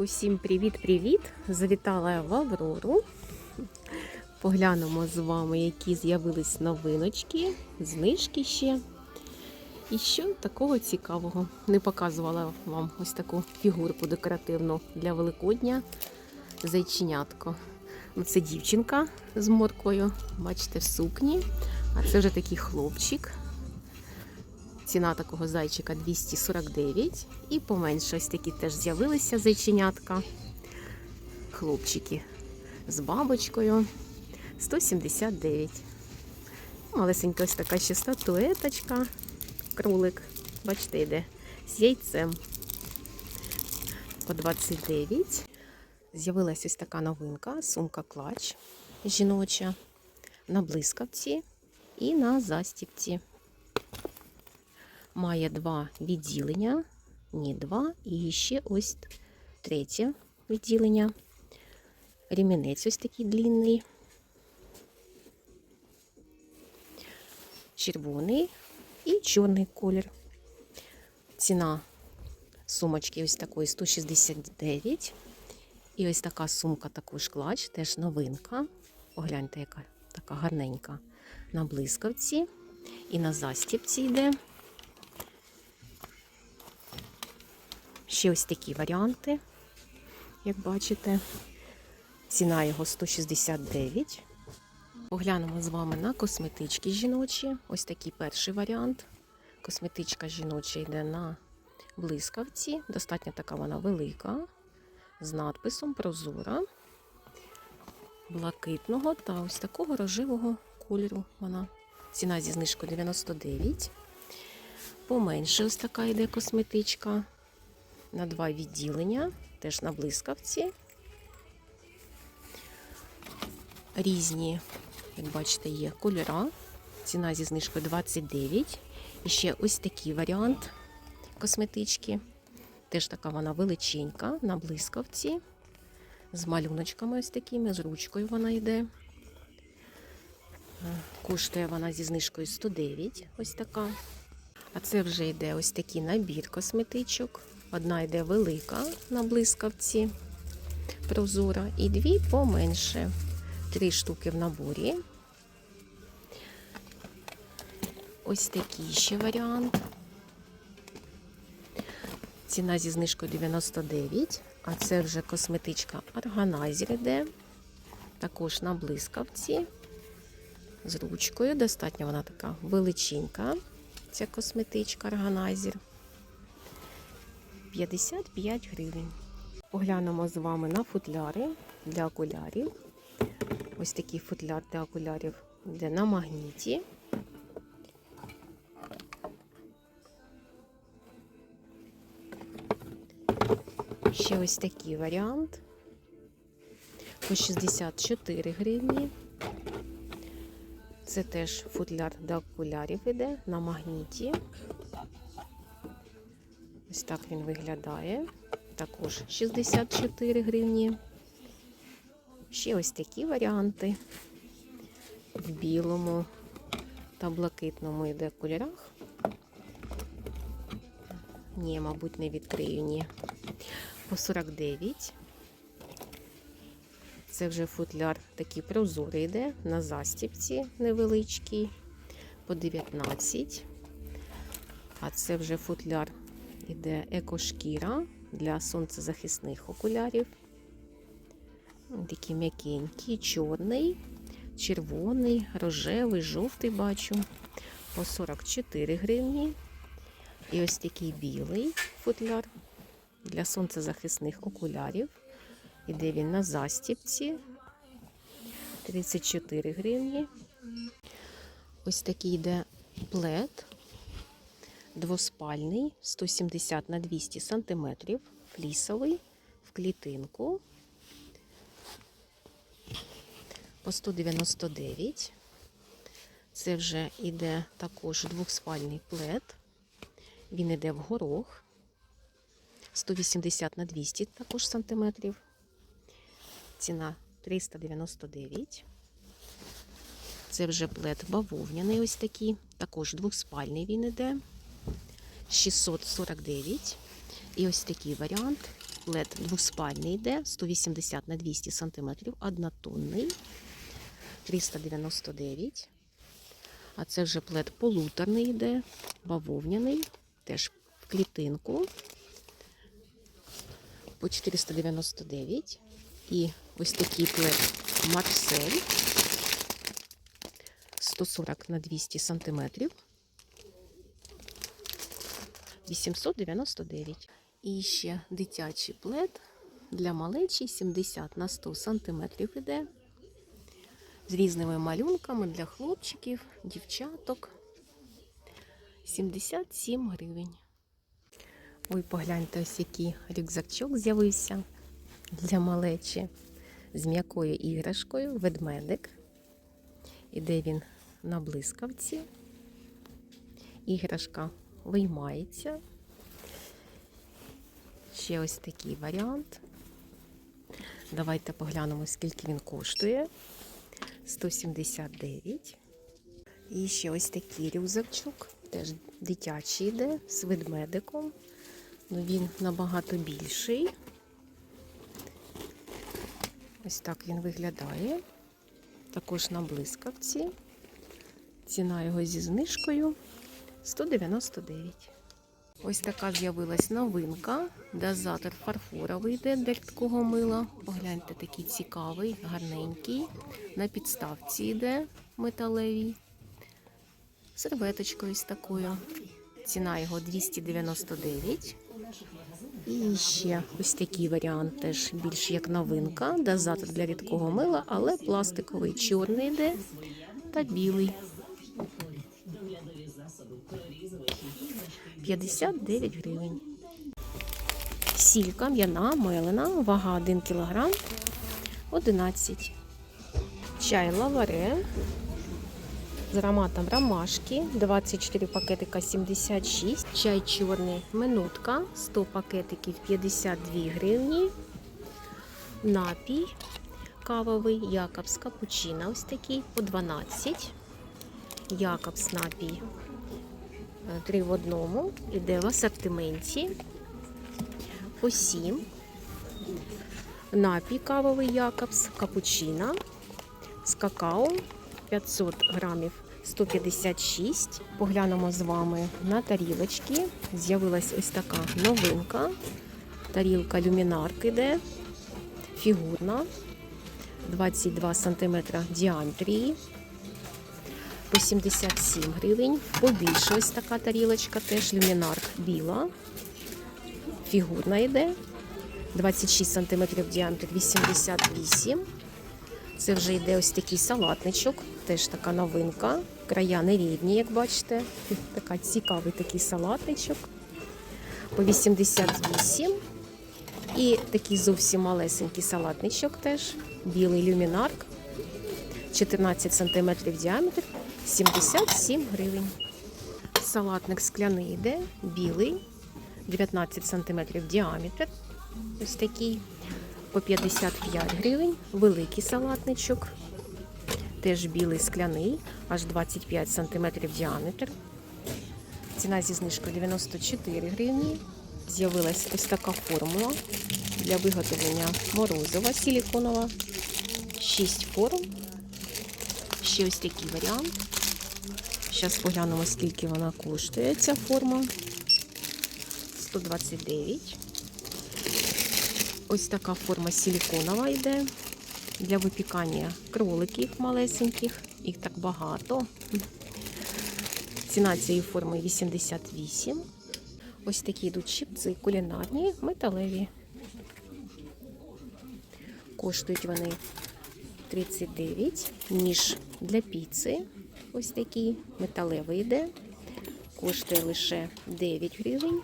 Усім привіт-привіт! Завітала я в Аврору. Поглянемо з вами, які з'явились новиночки, знижки ще. І що такого цікавого. Не показувала вам ось таку фігурку декоративну для Великодня. Зайченятко. Ну, Це дівчинка з моркою, бачите, в сукні. А це вже такий хлопчик. Ціна такого зайчика 249. І поменше ось такі теж з'явилися зайченятка. Хлопчики з бабочкою 179. Малесенька ось така ще статуеточка. Кролик. Бачите, йде з яйцем. По 29. З'явилася ось така новинка, сумка клач жіноча на блискавці і на застіпці. Має два відділення, ні, два, і ще ось третє відділення. Ремінець ось такий длинний. Червоний і чорний колір. Ціна сумочки ось такої 169. І ось така сумка, також клач, теж новинка. Погляньте, яка така гарненька на блискавці. І на застіпці йде. Ще ось такі варіанти, як бачите. Ціна його 169. Поглянемо з вами на косметички жіночі. Ось такий перший варіант. Косметичка жіноча йде на блискавці. Достатньо така вона велика. З надписом Прозора, блакитного та ось такого рожевого кольору. Вона. Ціна зі знижкою 99. Поменше ось така йде косметичка на два відділення, теж на блискавці. Різні, як бачите, є кольора. Ціна зі знижкою 29. І ще ось такий варіант косметички. Теж така вона величенька на блискавці. З малюночками ось такими, з ручкою вона йде. Коштує вона зі знижкою 109, ось така. А це вже йде ось такий набір косметичок. Одна йде велика на блискавці, прозора, і дві поменше. Три штуки в наборі. Ось такий ще варіант. Ціна зі знижкою 99, а це вже косметичка органайзер йде. Також на блискавці. З ручкою. Достатньо вона така величенька. Ця косметичка органайзер. 55 гривень. Поглянемо з вами на футляри для окулярів. Ось такий футляр для окулярів йде на магніті. Ще ось такий варіант. По 64 гривні. Це теж футляр для окулярів іде на магніті. Так він виглядає. Також 64 гривні. Ще ось такі варіанти. В білому та блакитному йде кольорах. Ні, мабуть, не відкрию, ні. По 49. Це вже футляр такий прозорий йде на застіпці невеличкий. По 19. А це вже футляр іде екошкіра для сонцезахисних окулярів. Такий м'якенький, чорний, червоний, рожевий, жовтий бачу. По 44 гривні. І ось такий білий футляр для сонцезахисних окулярів. Іде він на застіпці 34 гривні. Ось такий йде плед двоспальний 170 на 200 сантиметрів, флісовий в клітинку по 199. Це вже йде також двохспальний плед. Він йде в горох 180 на 200 також сантиметрів. Ціна 399. Це вже плед бавовняний ось такий. Також двохспальний він іде. 649. І ось такий варіант. Лед двоспальний йде, 180 на 200 см, однотонний, 399. А це вже плед полуторний йде, бавовняний, теж в клітинку по 499. І ось такий плед Марсель 140 на 200 сантиметрів. 899. І ще дитячий плед для малечі 70 на 100 сантиметрів іде. З різними малюнками для хлопчиків, дівчаток. 77 гривень. Ой, погляньте, ось який рюкзачок з'явився для малечі з м'якою іграшкою, ведмедик. Іде він на блискавці. Іграшка виймається. Ще ось такий варіант. Давайте поглянемо, скільки він коштує. 179. І ще ось такий рюкзачок. Теж дитячий йде з ведмедиком. Ну, він набагато більший. Ось так він виглядає. Також на блискавці. Ціна його зі знижкою 199. Ось така з'явилась новинка. Дозатор фарфоровий йде для рідкого мила. Погляньте, такий цікавий, гарненький. На підставці йде металевій. Серветочкою ось такою. Ціна його 299. І ще ось такий варіант теж більш як новинка. Дозатор для рідкого мила, але пластиковий чорний йде та білий. 59 гривень. Сілька м'яна, мелена, вага 1 кг, 11. Чай лаваре з ароматом ромашки, 24 пакетика 76. Чай чорний минутка, 100 пакетиків 52 гривні. Напій кавовий, Якобс капучино ось такий по 12. Якобс напій 3 в одному. Іде в асортименті по 7. Напій кавовий Якобс, капучино з какао 500 грамів 156. Поглянемо з вами на тарілочки. З'явилась ось така новинка. Тарілка люмінарк іде, фігурна, 22 см діаметрії. По 77 гривень. Побільше ось така тарілочка, теж люмінарк біла. Фігурна йде. 26 см діаметр 88. Це вже йде ось такий салатничок, теж така новинка. Края нерівні, як бачите. Така цікавий такий салатничок. По 88. І такий зовсім малесенький салатничок теж. Білий люмінарк. 14 см діаметр, 77 гривень. Салатник скляний йде, білий, 19 см діаметр. Ось такий по 55 гривень. Великий салатничок. Теж білий скляний, аж 25 см діаметр. Ціна зі знижкою 94 гривні. З'явилась ось така формула для виготовлення морозива силіконова. 6 форм. Ще ось такий варіант. Зараз поглянемо, скільки вона коштує, ця форма. 129. Ось така форма силіконова йде для випікання кроликів малесеньких. Їх так багато. Ціна цієї форми 88. Ось такі йдуть щипці кулінарні, металеві. Коштують вони 39. Ніж для піци. Ось такий металевий йде. Коштує лише 9 гривень.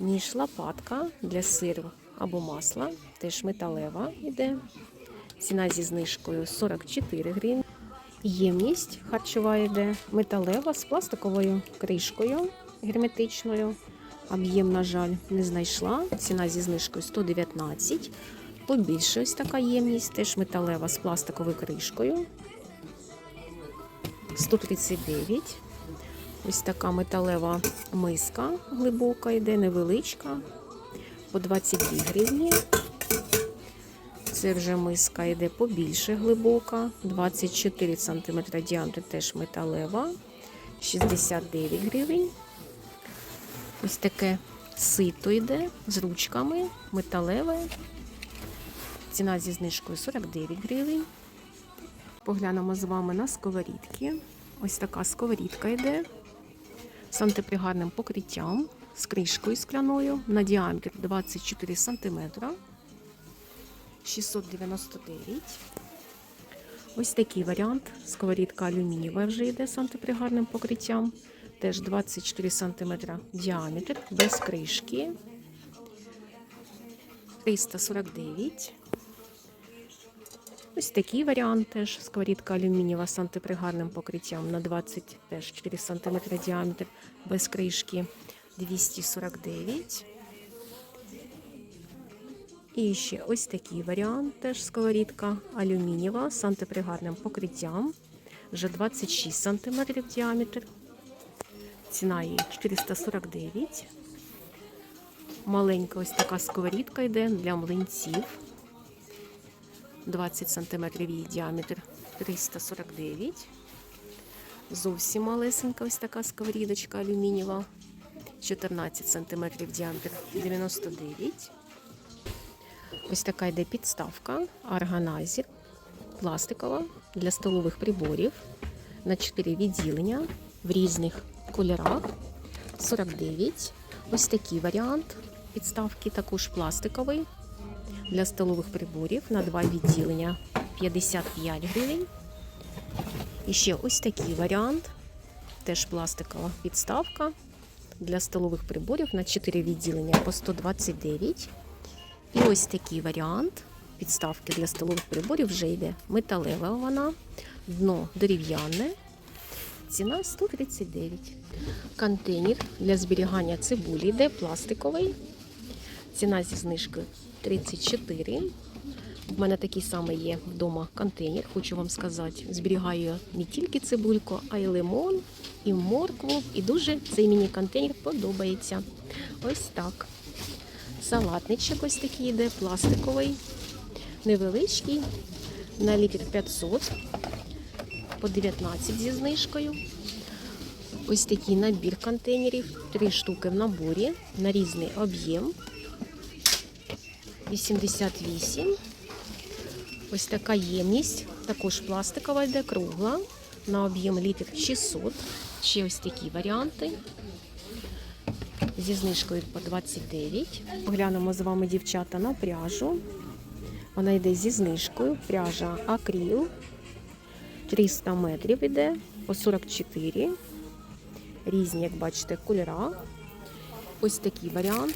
Ніж лопатка для сиру або масла. Теж металева йде. Ціна зі знижкою 44 гривні. Ємність харчова йде металева з пластиковою кришкою герметичною. Об'єм, на жаль, не знайшла. Ціна зі знижкою 119. Побільше ось така ємність, теж металева з пластиковою кришкою. 139. Ось така металева миска глибока йде, невеличка. по 22 гривні. Це вже миска йде побільше глибока. 24 см діаметр теж металева. 69 гривень. Ось таке сито йде з ручками, металеве. Ціна зі знижкою 49 гривень. Поглянемо з вами на сковорідки. Ось така сковорідка йде з антипригарним покриттям, з кришкою скляною на діаметр 24 см. 699. Ось такий варіант. Сковорідка алюмінієва вже йде з антипригарним покриттям. Теж 24 см діаметр, без кришки. 349. Ось такий варіант теж. Сковорідка алюмінієва з антипригарним покриттям на 24 см діаметр, без кришки. 249. І ще ось такий варіант, теж сковорідка алюмінієва з антипригарним покриттям. Вже 26 см діаметр. Ціна її 449. Маленька ось така сковорідка йде для млинців. 20 см її діаметр 349. Зовсім малесенька ось така сковорідочка алюмінієва. 14 см діаметр 99. Ось така йде підставка органайзер пластикова для столових приборів на 4 відділення в різних кольорах 49. Ось такий варіант підставки, також пластиковий для столових приборів на 2 відділення 55 гривень. І ще ось такий варіант, теж пластикова підставка для столових приборів на 4 відділення по 129. І ось такий варіант підставки для столових приборів вже йде металева вона, дно дерев'яне, ціна 139. Контейнер для зберігання цибулі йде пластиковий. Ціна зі знижкою 34. У мене такий самий є вдома контейнер, хочу вам сказати. Зберігаю не тільки цибульку, а й лимон, і моркву. І дуже цей мені контейнер подобається. Ось так. Салатничок ось такий йде, пластиковий, невеличкий, на літр 500, по 19 зі знижкою. Ось такий набір контейнерів, три штуки в наборі на різний об'єм. 88. Ось така ємність, також пластикова йде, кругла, на об'єм літр 600. Ще ось такі варіанти зі знижкою по 29. Поглянемо з вами, дівчата, на пряжу. Вона йде зі знижкою. Пряжа акріл. 300 метрів йде по 44. Різні, як бачите, кольора. Ось такий варіант.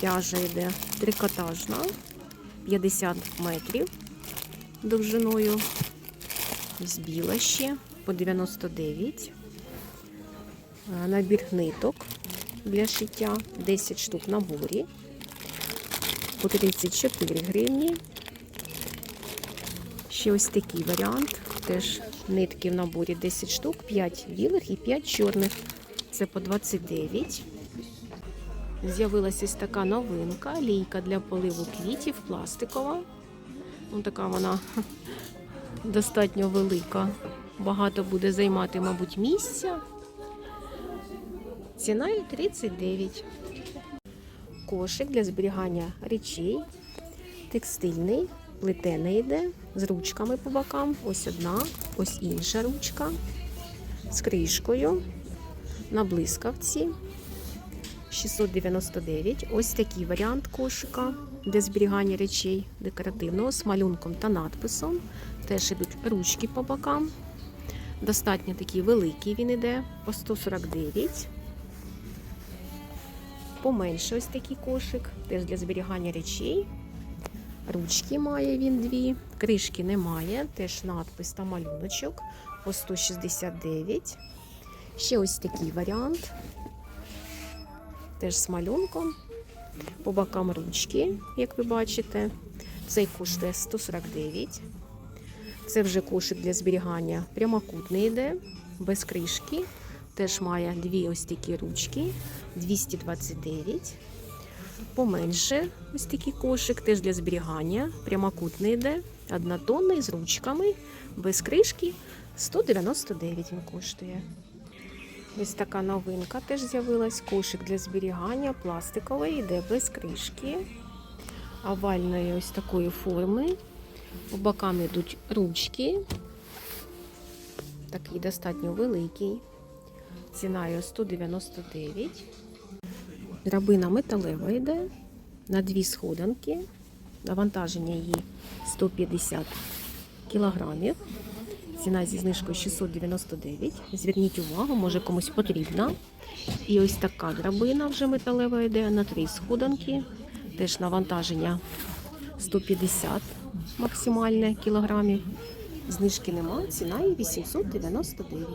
Пряжа йде трикотажна, 50 метрів довжиною. З біла ще по 99. Набір ниток для шиття 10 штук наборі по 34 гривні. Ще ось такий варіант. Теж нитки в наборі 10 штук, 5 білих і 5 чорних. Це по 29. З'явилася ось така новинка, лійка для поливу квітів, пластикова. Ось така вона достатньо велика. Багато буде займати, мабуть, місця. Ціною 39. Кошик для зберігання речей. Текстильний, плетений йде з ручками по бокам. Ось одна, ось інша ручка. З кришкою. На блискавці. 699. Ось такий варіант кошика для зберігання речей декоративного з малюнком та надписом. Теж йдуть ручки по бокам. Достатньо такий великий він іде по 149. Поменше ось такий кошик, теж для зберігання речей. Ручки має він дві, кришки немає, теж надпис та малюночок по 169. Ще ось такий варіант. Теж з малюнком. По бокам ручки, як ви бачите. Цей коштує 149. Це вже кошик для зберігання прямокутний йде, без кришки. Теж має дві ось такі ручки 229. Поменше. Ось такий кошик, теж для зберігання. Прямокутний йде, однотонний з ручками, без кришки. 199 він коштує. Ось така новинка теж з'явилась. Кошик для зберігання, пластиковий, йде без кришки. Овальної ось такої форми. По бокам йдуть ручки. Такий достатньо великий. Ціна його 199. Драбина металева йде на дві сходинки. Навантаження її 150 кілограмів. Ціна зі знижкою 699. Зверніть увагу, може комусь потрібна. І ось така драбина вже металева йде на три сходинки. Теж навантаження 150 максимальне кілограмів. Знижки нема, ціна її 899.